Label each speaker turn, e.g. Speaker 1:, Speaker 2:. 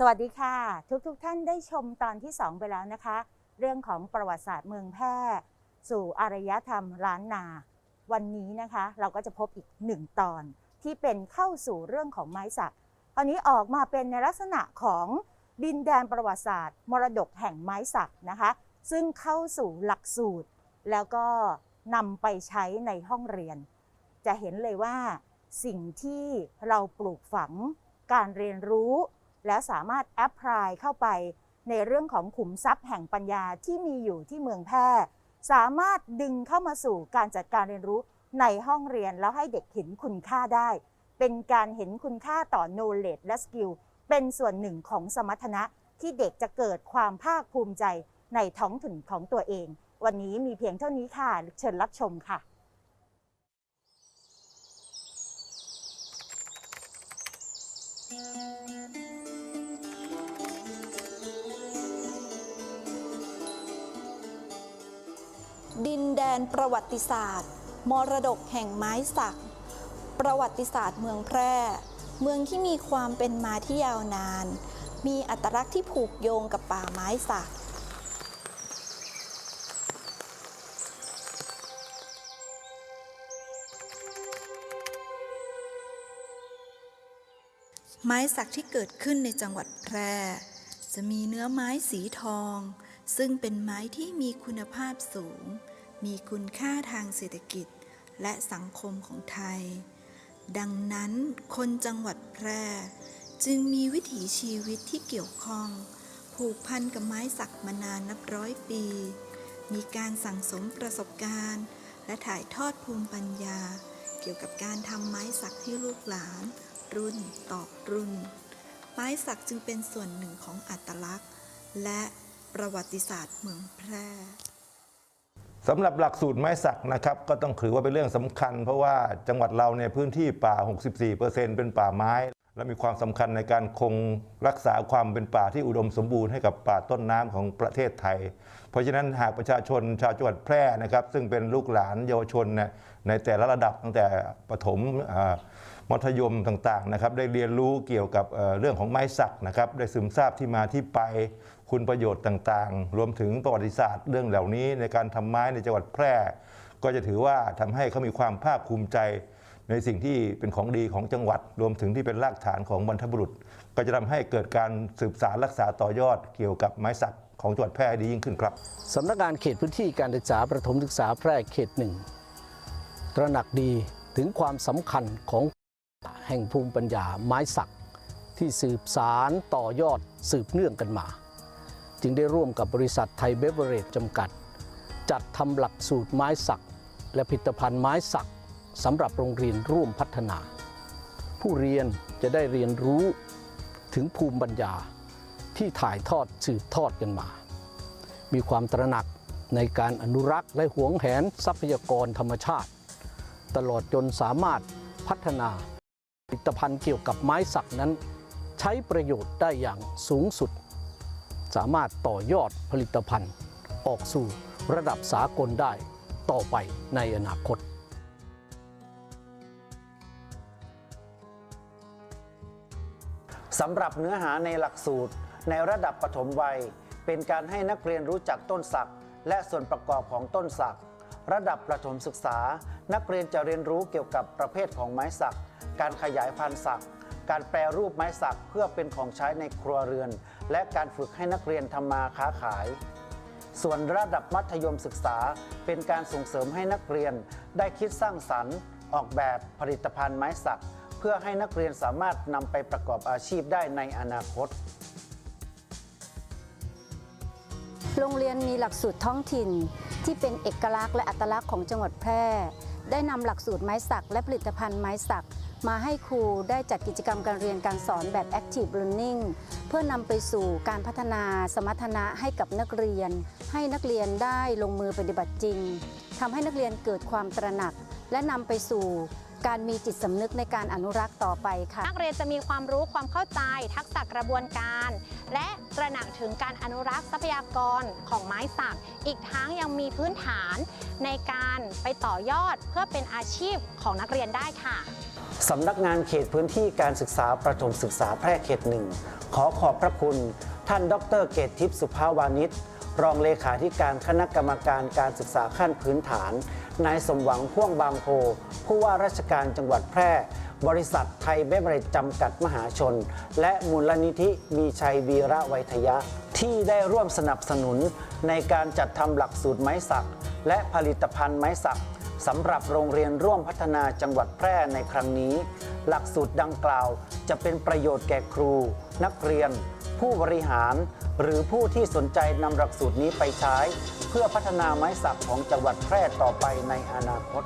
Speaker 1: สวัสดีค่ะ ทุกๆทท่านได้ชมตอนที่ 2 ไปแล้วนะคะ เรื่องของประวัติศาสตร์เมืองแพร่ สู่อารยธรรมล้านนา วันนี้นะคะ เราก็จะพบอีกหนึ่งตอนที่เป็นเข้าสู่เรื่องของไม้สักตอนนี้ออกมาเป็นในลักษณะของดินแดนประวัติศาสตร์ มรดกแห่งไม้สักนะคะ ซึ่งเข้าสู่หลักสูตร แล้วก็นำไปใช้ในห้องเรียน จะเห็นเลยว่าสิ่งที่เราปลูกฝังการเรียนรู้ แล้วสามารถแอพพลายเข้าไปในเรื่องของขุมทรัพย์แห่งปัญญาที่มีอยู่ที่เมืองแพร่สามารถดึงเข้ามาสู่การจัดการเรียนรู้ในห้องเรียนแล้วให้เด็กเห็นคุณค่าได้ เป็นการเห็นคุณค่าต่อ knowledge และ skill เป็นส่วนหนึ่งของสมรรถนะที่เด็กจะเกิดความภาคภูมิใจในท้องถิ่นของตัวเอง วันนี้มีเพียงเท่านี้ค่ะ เชิญรับชมค่ะ
Speaker 2: แดนประวัติศาสตร์ มรดกแห่งไม้สัก ประวัติศาสตร์เมืองแพร่ เมืองที่มีความเป็นมาที่ยาวนาน มีอัตลักษณ์ที่ผูกโยงกับป่าไม้สักไม้สักที่เกิดขึ้นในจังหวัดแพร่ จะมีเนื้อไม้สีทอง ซึ่งเป็นไม้ที่มีคุณภาพสูง มีคุณค่าทางเศรษฐกิจและสังคมของไทย ดังนั้นคนจังหวัดแพร่ จึงมีวิถีชีวิตที่เกี่ยวข้อง ผูกพันกับไม้สักมานานนับร้อยปี มีการสั่งสมประสบการณ์ และถ่ายทอดภูมิปัญญา เกี่ยวกับการทำไม้สักให้ลูกหลาน รุ่นต่อรุ่น ไม้สักจึงเป็นส่วนหนึ่งของอัตลักษณ์ และประวัติศาสตร์เมืองแพร่
Speaker 3: สำหรับหลักสูตรไม้สักนะครับก็ต้องถือว่าเป็นเรื่องสำคัญ เพราะว่าจังหวัดเราเนี่ยพื้นที่ป่า 64%เป็นป่าไม้ และมีความสำคัญในการคงรักษาความเป็นป่าที่อุดมสมบูรณ์ให้กับป่าต้นน้ำของประเทศไทย เพราะฉะนั้นหากประชาชนชาวจังหวัดแพร่นะครับซึ่งเป็นลูกหลานเยาวชนในแต่ละระดับตั้งแต่ประถมอ มัธยมต่างๆนะครับได้เรียนรู้เกี่ยวกับเรื่องของไม้สักนะครับได้ซึมซาบที่มาที่ไปคุณประโยชน์ต่างๆ รวมถึงประวัติศาสตร์เรื่องเหล่านี้ในการทำไม้ในจังหวัดแพร่ ก็จะถือว่าทำให้เขามีความภาคภูมิใจในสิ่งที่เป็นของดีของจังหวัด รวมถึงที่เป็นรากฐานของบรรพบุรุษ ก็จะทำให้เกิดการสืบสารรักษาต่อยอดเกี่ยวกับไม้สักของจังหวัดแพร่ดียิ่งขึ้นครับ
Speaker 4: สำนักงานเขตพื้นที่การศึกษาประถมศึกษาแพร่เขตหนึ่งตระหนักดีถึงความสำคัญของ แห่งภูมิปัญญาไม้สักที่สืบสารต่อยอดสืบเนื่องกันมา จึงได้ร่วมกับบริษัทไทยเบเวอร์เรจจำกัด จัดทำหลักสูตรไม้สัก และผลิตภัณฑ์ไม้สักสำหรับโรงเรียนร่วมพัฒนา ผู้เรียนจะได้เรียนรู้ถึงภูมิปัญญาที่ถ่ายทอดสืบทอดกันมา มีความตระหนักในการอนุรักษ์และหวงแหนทรัพยากรธรรมชาติ ตลอดจนสามารถพัฒนา ตภัณฑ์เกี่ยวกับไม้สักนั้น ใช้ประโยชน์ได้อย่างสูงสุด สามารถต่อยอดผลิตภัณฑ์ ออกสู่ระดับสากลได้ต่อไปในอนาคต
Speaker 5: สำหรับเนื้อหาในหลักสูตร ในระดับปฐมวัย เป็นการให้นักเรียนรู้จักต้นสักและส่วนประกอบของต้นสัก ระดับประถมศึกษา นักเรียนจะเรียนรู้เกี่ยวกับประเภทของไม้สัก การขยายพันธุ์สักการแปรรูปไม้สักเพื่อเป็นของใช้ในครัวเรือน และการฝึกให้นักเรียนทำมาค้าขาย ส่วนระดับมัธยมศึกษาเป็นการส่งเสริมให้นักเรียน ได้คิดสร้างสรรค์ ออกแบบผลิตภัณฑ์ไม้สัก เพื่อให้นักเรียนสามารถนำไปประกอบอาชีพได้ในอนาคต
Speaker 6: โรงเรียนมีหลักสูตรท้องถิ่น ที่เป็นเอกลักษณ์และอัตลักษณ์ของจังหวัดแพร่ ได้นำหลักสูตรไม้สัก และผลิตภัณฑ์ไม้สัก มาให้ครูได้จัดกิจกรรมการเรียนการสอนแบบ Active Learning เพื่อนำไปสู่การพัฒนาสมรรถนะให้กับนักเรียน ให้นักเรียนได้ลงมือปฏิบัติจริงทำให้นักเรียนเกิดความตระหนัก และนำไปสู่การมีจิตสำนึกในการอนุรักษ์ต่อไปค่ะ
Speaker 7: นักเรียนจะมีความรู้ความเข้าใจ ทักษะกระบวนการ และตระหนักถึงการอนุรักษ์ทรัพยากรของไม้สัก อีกทั้งยังมีพื้นฐานในการไปต่อยอดเพื่อเป็นอาชีพของนักเรียนได้ค่ะ
Speaker 5: สำนักงานเขตพื้นที่การศึกษาประถมศึกษาแพร่เขตหนึ่งขอขอบพระคุณ ท่านดรเกตทิพย์สุภาวานิชรองเลขาธิการคณะกรรมการการศึกษาขั้นพื้นฐาน นายสมหวังพ่วงบางโพ ผู้ว่าราชการจังหวัดแพร่ บริษัทไทยเบเวอเรจจำกัดมหาชน และมูลนิธิมีชัยวีระไวยทยะ ที่ได้ร่วมสนับสนุนในการจัดทำหลักสูตรไม้สัก และผลิตภัณฑ์ไม้สัก สำหรับโรงเรียนร่วมพัฒนาจังหวัดแพร่ในครั้งนี้ หลักสูตรดังกล่าวจะเป็นประโยชน์แก่ครู นักเรียน ผู้บริหาร หรือผู้ที่สนใจนำหลักสูตรนี้ไปใช้ เพื่อพัฒนาไม้สักของจังหวัดแพร่ต่อไปในอนาคต